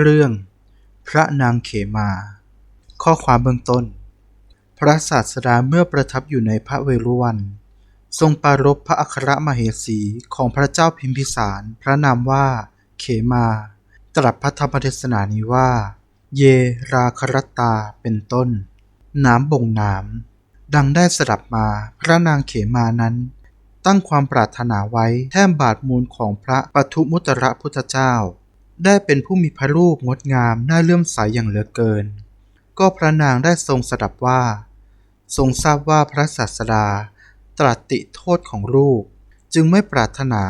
เรื่อง พระนางเขมา ข้อความเบื้องต้น พระศาสดาเมื่อประทับอยู่ในพระเวรุวัน ทรงปรารภพระอัครมเหสีของพระเจ้าพิมพิสารพระนามว่า เขมา ตรัสพระธรรมเทศนานี้ว่า เยราครตตาเป็นต้น น้ำบ่งน้ำดังได้สดับมาพระนางเขมานั้นตั้งความปรารถนาไว้แท่มบาทมูลของพระปทุมุตระพุทธเจ้า ได้เป็นผู้มีพระรูปงดงามน่าเลื่อมใสอย่างเหลือเกิน ก็พระนางได้ทรงสดับว่า ทรงทราบว่าพระศาสดา ตรัสติโทษของรูปจึงไม่ปรารถนา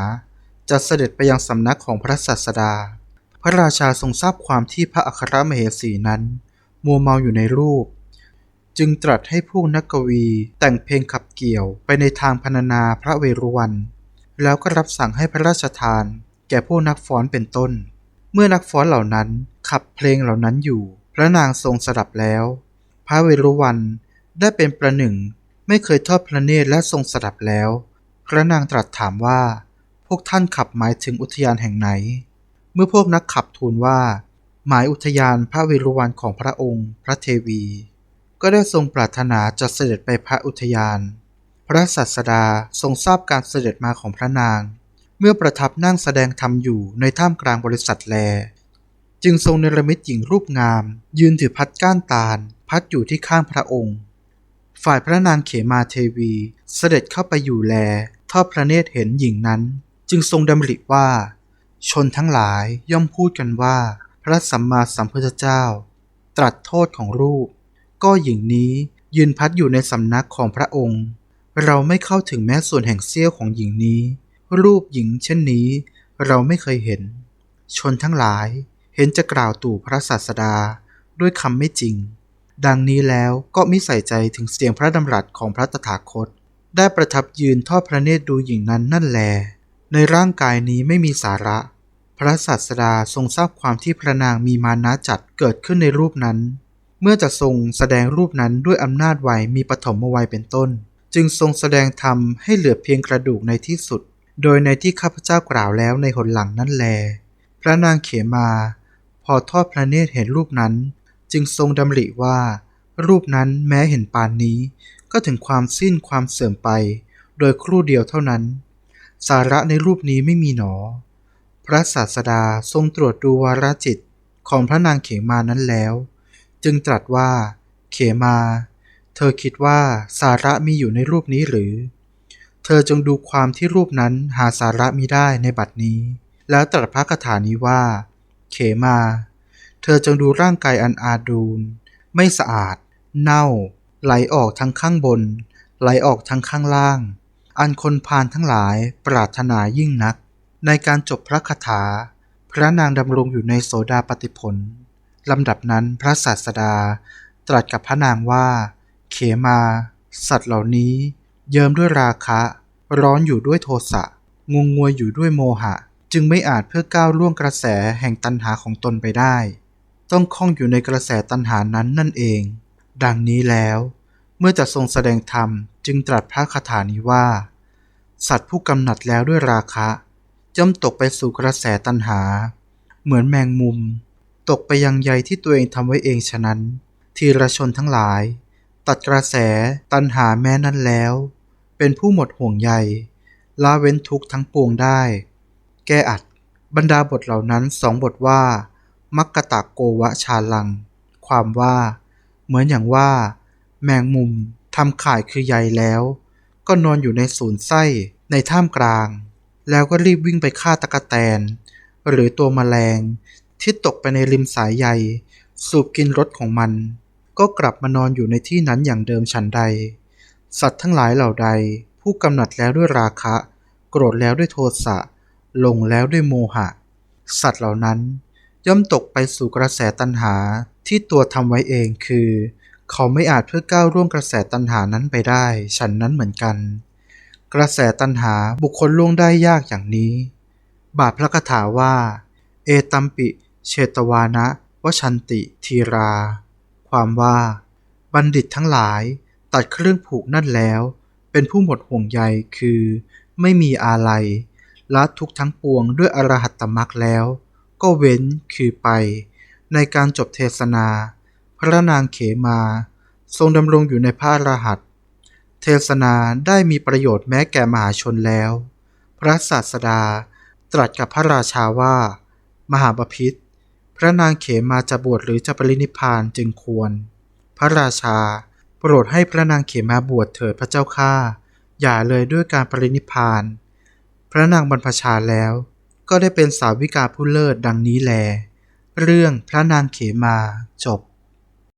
จะเสด็จไปยังสำนักของพระศาสดา พระราชาทรงทราบความที่พระอัครมเหสีนั้น มัวเมาอยู่ในรูป จึงตรัสให้พวกนักกวีแต่งเพลงขับเกี่ยวไปในทางพรรณนาพระเวรุวัน แล้วก็รับสั่งให้พระราชทาน แก่พวกนักฟ้อนเป็นต้น เมื่อนักฟ้อนเหล่านั้นขับเพลงเหล่านั้นอยู่ พระนางทรงสดับแล้ว พระเวรุวันได้เป็นประหนึ่ง ไม่เคยทอดพระเนตรและทรงสดับแล้ว พระนางตรัสถามว่า พวกท่านขับหมายถึงอุทยานแห่งไหน เมื่อพวกนักขับทูลว่า หมายอุทยานพระเวรุวันของพระองค์ พระเทวี ก็ได้ทรงปรารถนาจะเสด็จไปพระอุทยาน พระศาสดาทรงทราบการเสด็จมาของพระนาง เมื่อประทับนั่งแสดงธรรมอยู่ในท่ามกลางบริษัทแล จึงทรงเนรมิตหญิงรูปงาม ยืนถือพัดก้านตาล พัดอยู่ที่ข้างพระองค์ ฝ่ายพระนางเขมาเทวีเสด็จเข้าไปอยู่แลทอดพระเนตรเห็นหญิงนั้น จึงทรงดำริว่า ชนทั้งหลายย่อมพูดกันว่า พระสัมมาสัมพุทธเจ้า ตรัสโทษของรูป ก็หญิงนี้ยืนพัดอยู่ในสำนักของพระองค์ เราไม่เข้าถึงแม้ส่วนแห่งเสี้ยวของหญิงนี้ รูปหญิงเช่นนี้ เราไม่เคยเห็น ชนทั้งหลายเห็นจะกล่าวตู่พระศาสดาด้วยคำไม่จริง ดังนี้แล้วก็มิใส่ใจถึงเสียงพระดำรัสของพระตถาคต ได้ประทับยืนทอดพระเนตรดูหญิงนั้นนั่นแล ในร่างกายนี้ไม่มีสาระ พระศาสดาทรงทราบความที่พระนางมีมานะจัดเกิดขึ้นในรูปนั้น เมื่อจะทรงแสดงรูปนั้นด้วยอำนาจวัยมีปฐมวัยเป็นต้น จึงทรงแสดงธรรมให้เหลือเพียงกระดูกในที่สุด โดยในที่ข้าพเจ้ากล่าวแล้วในหนหลังนั่นแล พระนางเขมา พอทอดพระเนตรเห็นรูปนั้น จึงทรงดำริว่า รูปนั้นแม้เห็นปานนี้ ก็ถึงความสิ้นความเสื่อมไป โดยครู่เดียวเท่านั้น สาระในรูปนี้ไม่มีหนอ พระศาสดาทรงตรวจดูวาระจิตของพระนางเขมานั้นแล้ว จึงตรัสว่า เขมา เธอคิดว่าสาระมีอยู่ในรูปนี้หรือ ธอจงดูความที่รูปนั้นหาสาระมิได้ในบัดนี้ แล้วตรัสพระคาถานี้ว่า เขมา เธอจงดูร่างกายอันอาดูลไม่สะอาด เน่า ไหลออกทั้งข้างบน ไหลออกทั้งข้างล่าง อันคนพาลทั้งหลายปรารถนายิ่งนัก ในการจบพระคาถา พระนางดำรงอยู่ในโสดาปติผลลำดับนั้นพระศาสดา ตรัสกับพระนางว่า เขมา สัตว์เหล่านี้ เยิมด้วยราคะ ร้อนอยู่ด้วยโทสะงงงวยอยู่ด้วยโมหะ จึงไม่อาจเพื่อก้าวล่วงกระแสแห่งตัณหาของตนไปได้ ต้องคล้องอยู่ในกระแสตัณหานั้นนั่นเอง ดังนี้แล้ว เมื่อจะทรงแสดงธรรมจึงตรัสพระคาถานี้ว่า สัตว์ผู้กำหนัดแล้วด้วยราคะย่อมตกไปสู่กระแสตัณหา เหมือนแมงมุม ตกไปยังใยที่ตัวเองทำไว้เองฉะนั้น ทีรชนทั้งหลาย ตัดกระแสตัณหาแม้นั้นแล้ว เป็นผู้หมดห่วงใยละเว้นทุกทั้งปวงได้ แก้อัด บรรดาบทเหล่านั้นสองบทว่า มักกะตะโกวะชาลัง ความว่า เหมือนอย่างว่า แมงมุมทำข่ายคือใยแล้ว ก็นอนอยู่ในศูนย์ไส้ในท่ามกลาง แล้วก็รีบวิ่งไปฆ่าตะกะแตน หรือตัวแมลงที่ตกไปในริมสายใย สูบกินรสของมัน ก็กลับมานอนอยู่ในที่นั้นอย่างเดิมฉันใด สัตว์ทั้งหลายเหล่าใด ผู้กำหนัดแล้วด้วยราคะ โกรธแล้วด้วยโทสะหลงแล้วด้วยโมหะ สัตว์เหล่านั้น ย่อมตกไปสู่กระแสตัณหาที่ตัวทำไว้เองคือ เขาไม่อาจเพื่อก้าวร่วงกระแสตัณหานั้นไปได้ ฉันนั้นเหมือนกัน กระแสตัณหาบุคคลล่วงได้ยากอย่างนี้ บาทพระคาถาว่า เอตัมปิเชตวานะวชันติทีรา ความว่า บัณฑิตทั้งหลาย ตัดเครื่องผูกนั่นแล้ว เป็นผู้หมดห่วงใยคือ ไม่มีอาลัยละทุกทั้งปวงด้วยอรหัตตมรรคแล้ว ก็เว้นคือไป ในการจบเทศนา พระนางเขมา ทรงดำรงอยู่ในพระอรหัตเทศนาได้มีประโยชน์แม้แก่มหาชนแล้ว พระศาสดาตรัสกับพระราชาว่า มหาบพิษพระนางเขมาจะบวชหรือจะปรินิพานจึงควร พระราชา โปรดให้พระนางเขมาบวชเถิดพระเจ้าข้าอย่าเลยด้วยการปรินิพพาน พระนางบรรพชาแล้ว ก็ได้เป็นสาวิกาผู้เลิศดังนี้แล เรื่องพระนางเขมาจบ